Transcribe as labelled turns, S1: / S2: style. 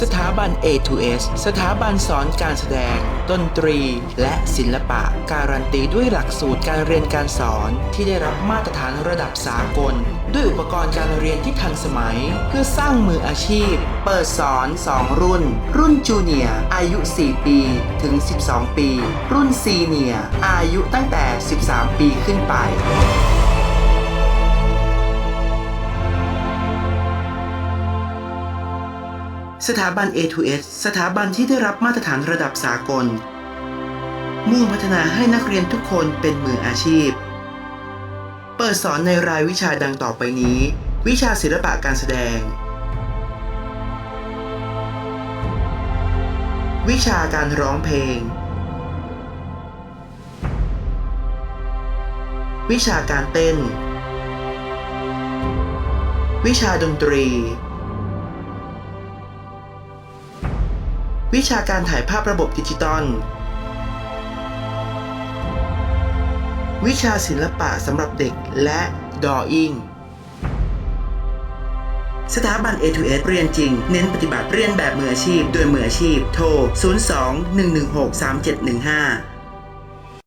S1: สถาบัน A2S สถาบันสอนการแสดง ดนตรี และศิลปะ การันตีด้วยหลักสูตรการเรียนการสอนที่ได้รับมาตรฐานระดับสากล ด้วยอุปกรณ์การเรียนที่ทันสมัย เพื่อสร้างมืออาชีพ เปิดสอน 2 รุ่น รุ่นจูเนียร์อายุ 4 ปี ถึง 12 ปี รุ่นซีเนียร์อายุตั้งแต่ 13 ปีขึ้นไป สถาบัน A2S สถาบันที่ได้รับมาตรฐานระดับสากล มุ่งพัฒนาให้นักเรียนทุกคนเป็นมืออาชีพ เปิดสอนในรายวิชาดังต่อไปนี้ วิชาศิลปะการแสดง วิชาการร้องเพลง วิชาการเต้น วิชาดนตรี วิชาการถ่ายภาพระบบดิจิตอล วิชาศิลปะสำหรับเด็กและดออิ่งสถาบัน A2S เรียนจริง เน้นปฏิบัติเรียนแบบมืออาชีพ โดยมืออาชีพ โทร 02 116 3715